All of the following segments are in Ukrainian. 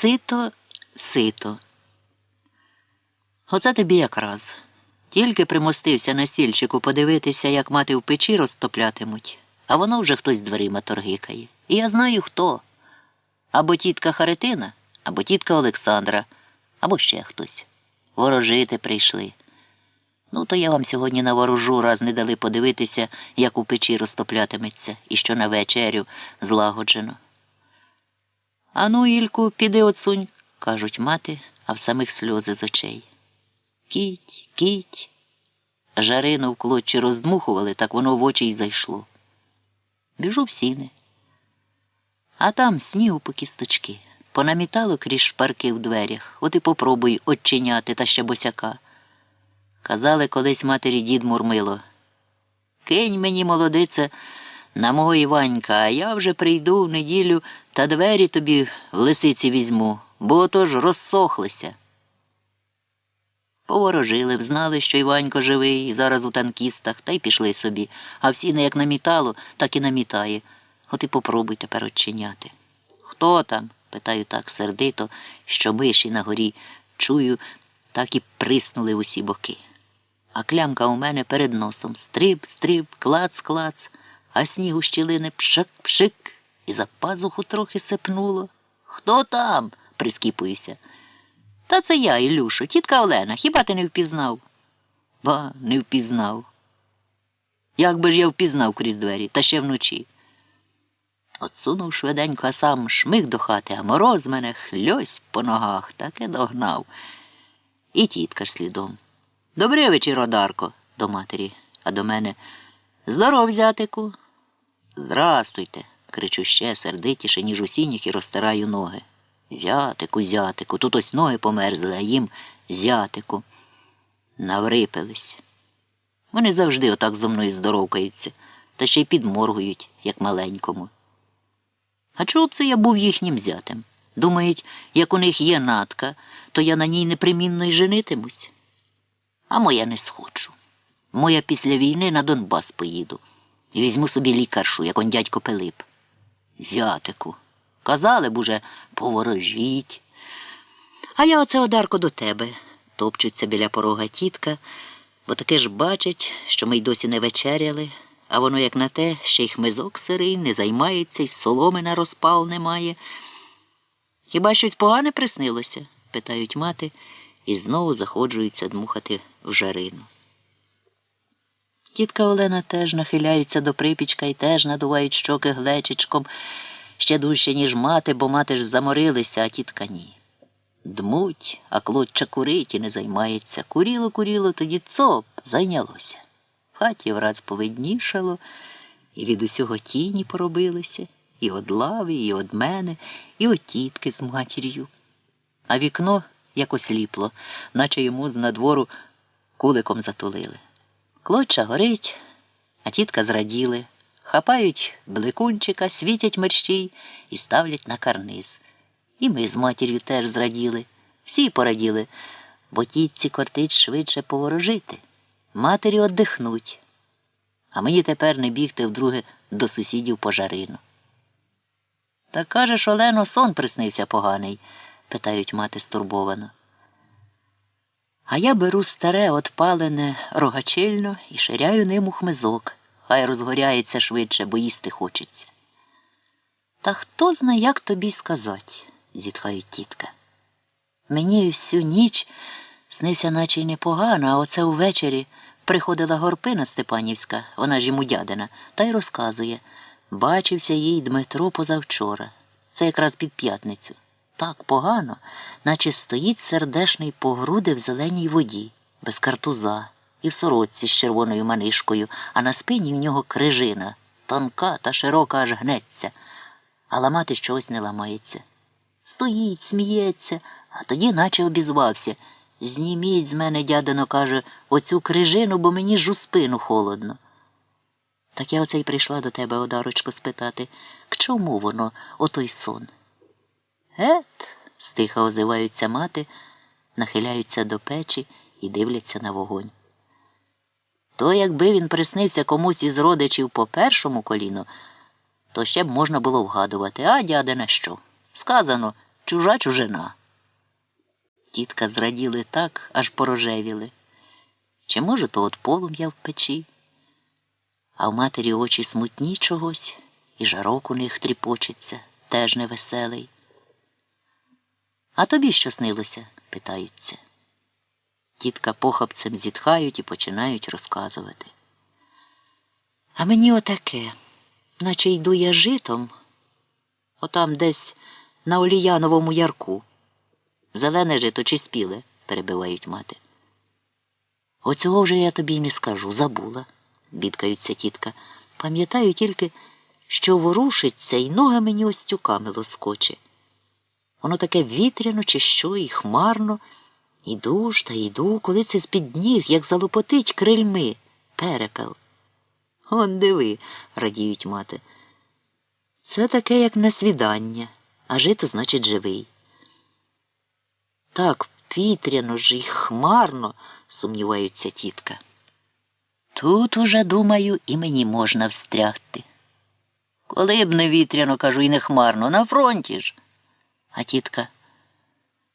Сито, сито. Оце тобі якраз. Тільки примостився на стільчику подивитися, як мати в печі розтоплятимуть, а воно вже хтось дверима торгикає. І я знаю хто. Або тітка Харитина, або тітка Олександра, або ще хтось. Ворожити прийшли. Ну, то я вам сьогодні на ворожу раз не дали подивитися, як у печі розтоплятиметься і що на вечерю злагоджено. Ану, Ільку, піди отсунь, кажуть мати, а в самих сльози з очей. Кіть, кіть. Жарину в клочі роздмухували, так воно в очі й зайшло. Біжу в сіни. А там снігу по кісточки. Понамітало крізь шпарки в дверях. От і попробуй очиняти та ще босяка. Казали колись матері дід Мурмило. Кинь мені, молодице, на мого Іванька, а я вже прийду в неділю та двері тобі в лисиці візьму, бо ото ж розсохлися. Поворожили, взнали, що Іванько живий зараз у танкістах, та й пішли собі, а всі не як намітало, так і намітає. От і попробуй тепер очиняти. Хто там? питаю так сердито, що миші на горі чую, так і приснули усі боки. А клямка у мене перед носом стриб, стриб, клац, клац, а сніг у щілини пшик, пшик, і за пазуху трохи сипнуло. Хто там? прискіпуюся. Та це я, Ілюшо, тітка Олена, хіба ти не впізнав? Ба, не впізнав. Як би ж я впізнав крізь двері, та ще вночі. Отсунув швиденько, а сам шмиг до хати, а мороз мене хльось по ногах, таки догнав. І тітка ж слідом. Добрий вечір, Одарко, до матері, а до мене. Здоров, зятику. Здрастуйте, кричу ще сердитіше, ніж у сініх і розтираю ноги. Зятику, зятику, тут ось ноги померзли, а їм зятику. Наврипились. Вони завжди отак зо мною здоровкаються, та ще й підморгують, як маленькому. А чого б це я був їхнім зятем? Думають, як у них є натка, то я на ній непримінно й женитимусь. А моя не схочу. Моя після війни на Донбас поїду і візьму собі лікаршу, як он дядько Пилип. Зятику. Казали б уже поворожіть. А я оце одарко до тебе, топчуться біля порога тітка, бо таке ж бачать, що ми й досі не вечеряли, а воно, як на те, ще й хмизок сирий, не займається, й соломи на розпал немає. Хіба щось погане приснилося? питають мати, і знову заходжуються дмухати в жарину. Тітка Олена теж нахиляється до припічка і теж надувають щоки глечичком ще дужче, ніж мати, бо мати ж заморилися, а тітка ні. Дмуть, а клочча курить і не займається. Куріло, куріло, тоді цоп зайнялося. В хаті враз повиднішало, і від усього тіні поробилися, і од лави, і од мене, і от тітки з матір'ю. А вікно якось ліпло, наче йому з надвору куликом затулили. Клоча горить, а тітка зраділи. Хапають блекунчика, світять мерщій і ставлять на карниз. І ми з матір'ю теж зраділи, всі пораділи, бо тітці кортить швидше поворожити, матері оддихнуть, а мені тепер не бігти вдруге до сусідів по жарину. Та кажеш, Олено, сон приснився поганий, питають мати стурбовано. А я беру старе отпалене рогачильно і ширяю ним у хмизок, хай розгоряється швидше, бо їсти хочеться. Та хто зна, як тобі сказати, зітхає тітка. Мені всю ніч снився, наче й непогано, а оце увечері приходила горпина Степанівська, вона ж йому дядина, та й розказує бачився їй Дмитро позавчора. Це якраз під п'ятницю. Так погано, наче стоїть сердешний по груди в зеленій воді, без картуза, і в сорочці з червоною манишкою, а на спині в нього крижина, тонка та широка аж гнеться, а ламати чогось не ламається. Стоїть, сміється, а тоді наче обізвався. Зніміть з мене, дядино, каже, оцю крижину, бо мені ж у спину холодно. Так я оце й прийшла до тебе, Одарочко, спитати, к чому воно, отой сон? Гет, стиха озиваються мати, нахиляються до печі і дивляться на вогонь. То якби він приснився комусь із родичів по першому коліну, то ще б можна було вгадувати, а дядина що? Сказано, чужа чужина. Тітка зраділи так, аж порожевіли. Чи може то от полум'я в печі? А в матері очі смутні чогось, і жарок у них тріпочеться, теж невеселий. А тобі що снилося? питаються. Тітка похапцем зітхають і починають розказувати. А мені отаке, наче йду я житом, отам десь на Оліяновому ярку. Зелене жито чи спіле, перебивають мати. Оцього вже я тобі й не скажу, забула, бідкаються тітка. Пам'ятаю тільки, що ворушиться і ноги мені остюками лоскоче. Воно таке вітряно, чи що, і хмарно. Іду ж та йду, коли це з-під ніг, як залопотить крильми, перепел. Он диви, радіють мати. Це таке, як на свідання, а жито, значить, живий. Так, вітряно ж і хмарно, сумнівається тітка. Тут уже, думаю, і мені можна встрягти. Коли б не вітряно, кажу, і не хмарно, на фронті ж. А тітка.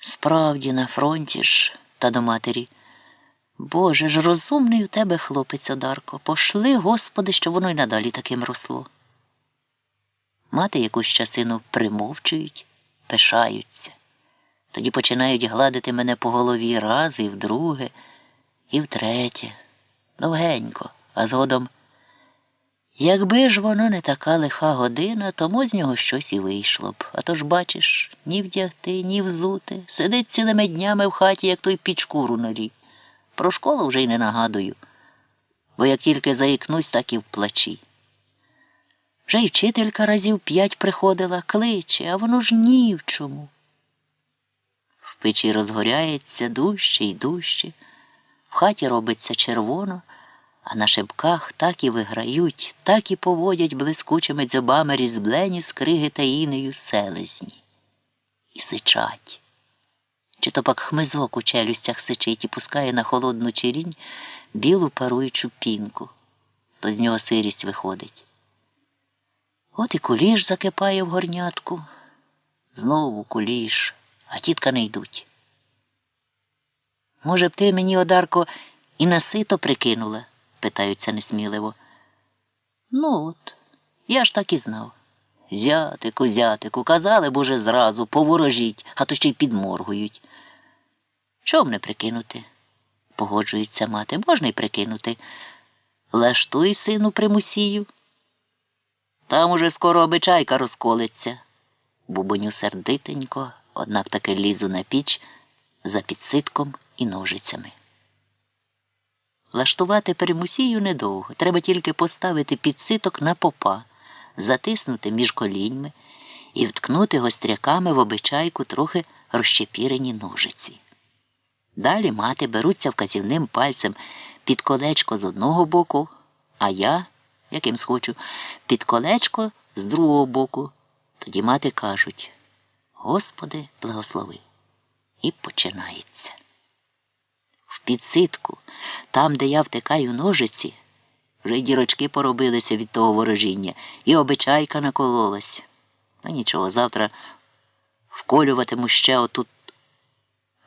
Справді, на фронті ж, та до матері. Боже ж, розумний у тебе хлопець, Одарко. Пошли, Господи, що воно й надалі таким росло. Мати якусь часину примовчують, пишаються. Тоді починають гладити мене по голові раз і вдруге, і втретє, довгенько, а згодом. Якби ж воно не така лиха година, тому з нього щось і вийшло б. А то ж, бачиш, ні вдягти, ні взути. Сидить цілими днями в хаті, як той пічкур у норі. Про школу вже й не нагадую, бо як тільки заїкнусь, так і в плачі. Вже й вчителька разів п'ять приходила, кличе, а воно ж ні в чому. В печі розгоряється дужче й дужче, в хаті робиться червоно, а на шибках так і виграють, так і поводять блискучими дзьобами різблені скриги та інею селезні. І сичать. Чи то пак хмизок у челюстях сичить і пускає на холодну черінь білу паруючу пінку, то з нього сирість виходить. От і куліш закипає в горнятку. Знову куліш, а тітка не йдуть. Може б ти мені, Одарко, і на сито прикинула? Питаються несміливо. Ну от, я ж так і знав. Зятику, зятику, казали б уже зразу, поворожіть, а то ще й підморгують. Чом не прикинути? погоджується мати. Можна й прикинути. Лаштуй, сину, примусію. Там уже скоро обичайка розколиться. Бубоню сердитенько, однак таки лізу на піч за підситком і ножицями. Лаштувати перемусію недовго. Треба тільки поставити підситок на попа, затиснути між коліньми і вткнути гостряками в обичайку трохи розщепірені ножиці. Далі мати беруться вказівним пальцем під колечко з одного боку, а я, яким схочу, під колечко з другого боку. Тоді мати кажуть Господи, благослови. І починається. В підситку, там, де я втикаю ножиці, вже й дірочки поробилися від того ворожіння, і обичайка накололась. Ну нічого, завтра вколюватиму ще отут,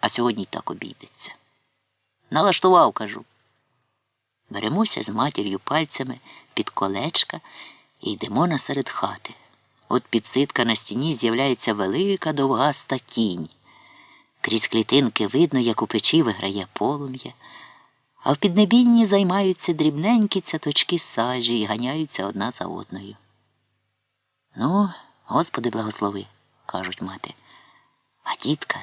а сьогодні так обійдеться. Налаштував, кажу. Беремося з матір'ю пальцями під колечка і йдемо насеред хати. От підситка на стіні з'являється велика довгаста тінь. Крізь клітинки видно, як у печі виграє полум'я, а в піднебінні займаються дрібненькі цяточки сажі і ганяються одна за одною. Ну, Господи, благослови, кажуть мати. А тітка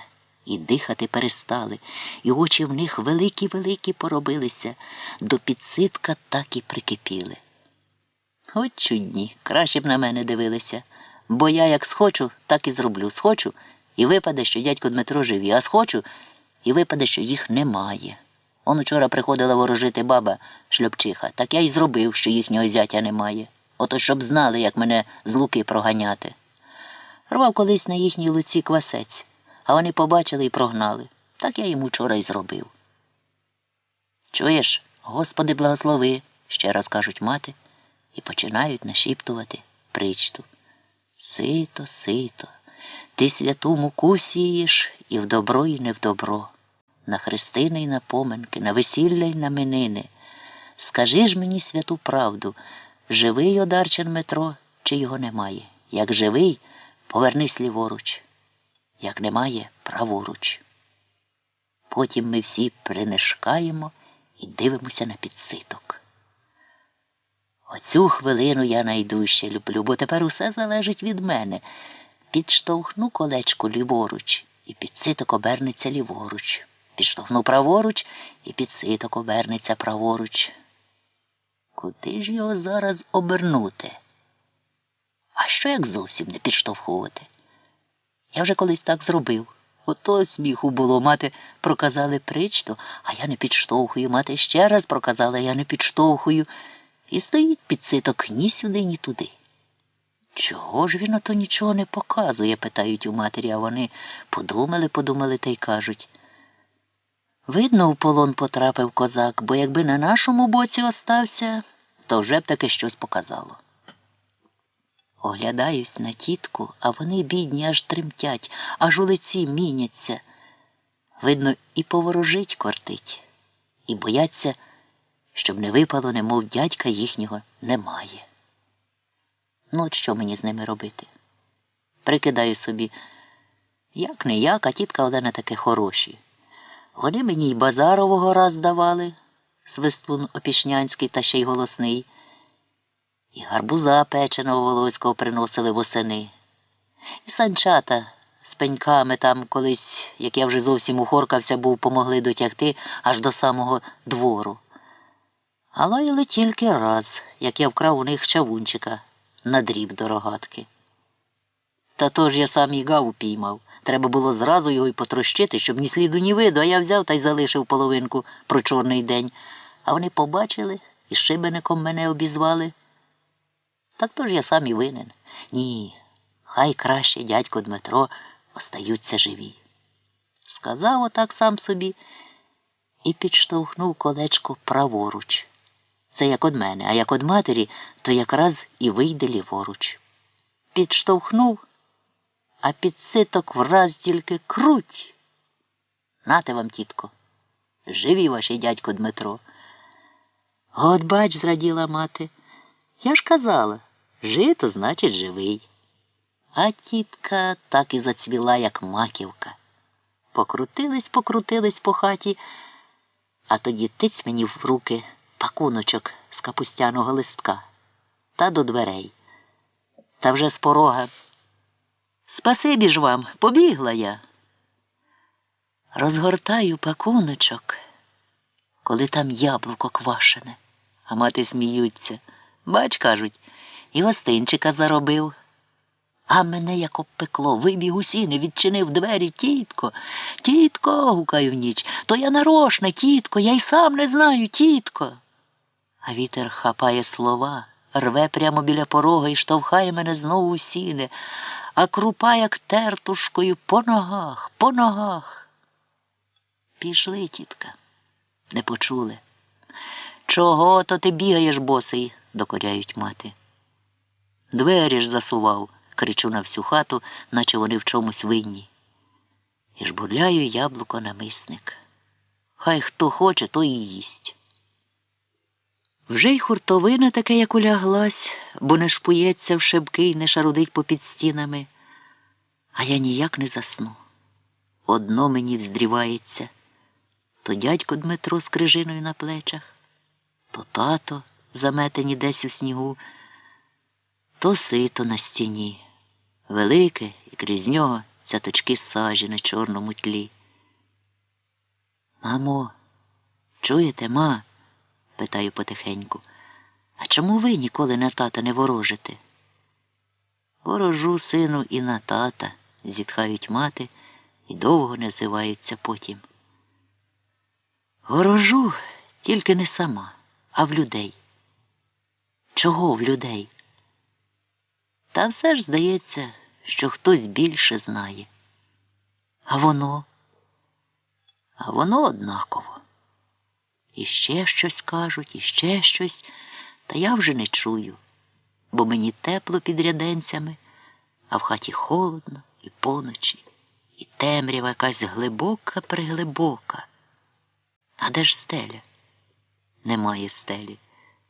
і дихати перестали, і очі в них великі-великі поробилися, до підситка так і прикипіли. От чудні, краще б на мене дивилися, бо я як схочу, так і зроблю. Схочу, і випаде, що дядько Дмитро живі, а схочу, і випаде, що їх немає. Он учора приходила ворожити баба шльопчиха, так я й зробив, що їхнього зятя немає. Ото щоб знали, як мене з луки проганяти. Рвав колись на їхній луці квасець, а вони побачили і прогнали. Так я йому вчора й зробив. Чуєш, Господи, благослови, ще раз кажуть мати, і починають нашіптувати причту. Сито, сито, Ти святу муку сієш і в добро, і не в добро, на хрестини й на поминки, на весілля й на минини. Скажи ж мені святу правду, живий одарчин Метро, чи його немає? Як живий, повернись ліворуч, як немає, праворуч. Потім ми всі принишкаємо і дивимося на підситок. Оцю хвилину я найдужче люблю, бо тепер усе залежить від мене. Підштовхну колечко ліворуч, і підситок обернеться ліворуч. Підштовхну праворуч, і підситок обернеться праворуч. Куди ж його зараз обернути? А що як зовсім не підштовхувати? Я вже колись так зробив. Ото сміху було, мати проказали причто, а я не підштовхую. Мати ще раз проказала, я не підштовхую. І стоїть підситок ні сюди, ні туди. Чого ж він ото нічого не показує? питають у матері, а вони подумали, подумали та й кажуть. Видно, в полон потрапив козак, бо якби на нашому боці остався, то вже б таки щось показало. Оглядаюсь на тітку, а вони бідні аж тремтять, аж у лиці міняться. Видно, і поворожить кортить, і бояться, щоб не випало, немов дядька їхнього немає. Ну, от що мені з ними робити? Прикидаю собі, як не як, а тітка Олена таки хороші. Вони мені й базарового раз давали, свистун опішнянський та ще й голосний. І гарбуза печеного волоського приносили восени. І санчата з пеньками там колись, як я вже зовсім ухоркався, був, помогли дотягти аж до самого двору. А лаяли тільки раз, як я вкрав у них чавунчика на дріб до рогатки. Та то ж я сам і гав упіймав. Треба було зразу його й потрощити, щоб ні сліду, ні виду, а я взяв та й залишив половинку про чорний день. А вони побачили і шибеником мене обізвали. Так то ж я сам і винен. Ні, хай краще дядько Дмитро остаються живі. Сказав отак сам собі і підштовхнув колечко праворуч. Це як од мене, а як од матері, то якраз і вийде ліворуч. Підштовхнув, а підситок враз тільки круть. Нате вам, тітко, живі ваші дядько Дмитро. От бач, зраділа мати. Я ж казала, жито значить живий. А тітка так і зацвіла, як маківка. Покрутились, покрутились по хаті, а тоді тиць мені в руки пакуночок з капустяного листка та до дверей. Та вже з порога. Спасибі ж вам, побігла я. Розгортаю пакуночок, коли там яблуко квашене, а мати сміються. Бач, кажуть, і гостинчика заробив. А мене як обпекло, вибіг у сіни, відчинив двері, тітко, тітко, гукаю в ніч, то я нарочна, тітко, я й сам не знаю, тітко. А вітер хапає слова, рве прямо біля порога і штовхає мене знову у сіни, а крупа, як тертушкою, по ногах, по ногах. Пішли, тітка, не почули. Чого то ти бігаєш, босий? докоряють мати. Двері ж засував, кричу на всю хату, наче вони в чомусь винні. І жбурляю яблуко на мисник. Хай хто хоче, то і їсть. Вже й хуртовина таке, як уляглась, бо не шпується в шибки й не шарудить попід стінами. А я ніяк не засну. Одно мені вздрівається то дядько Дмитро з крижиною на плечах, то тато, заметені десь у снігу, то сито на стіні, велике і крізь нього цяточки сажі на чорному тлі. Мамо, чуєте, ма? Питаю потихеньку. А чому ви ніколи на тата не ворожите? Ворожу сину і на тата, зітхають мати і довго не зиваються потім. Ворожу тільки не сама, а в людей. Чого в людей? Та все ж здається, що хтось більше знає. А воно, а воно однаково. І ще щось кажуть, і ще щось, та я вже не чую, бо мені тепло під ряденцями, а в хаті холодно і поночі, і темрява якась глибока приглибока. А де ж стеля? Немає стелі.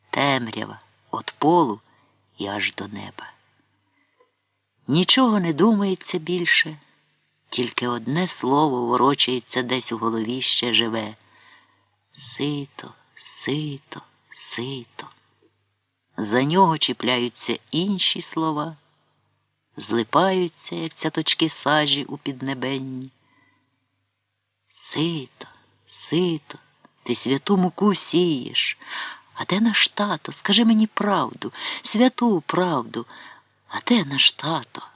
Темрява від полу і аж до неба. Нічого не думається більше, тільки одне слово ворочається десь у голові ще живе. Сито, сито, сито. За нього чіпляються інші слова, злипаються, як цяточки сажі у піднебенні. Сито, сито, ти святу муку сієш. А де наш тато? Скажи мені правду, святу правду. А де наш тато?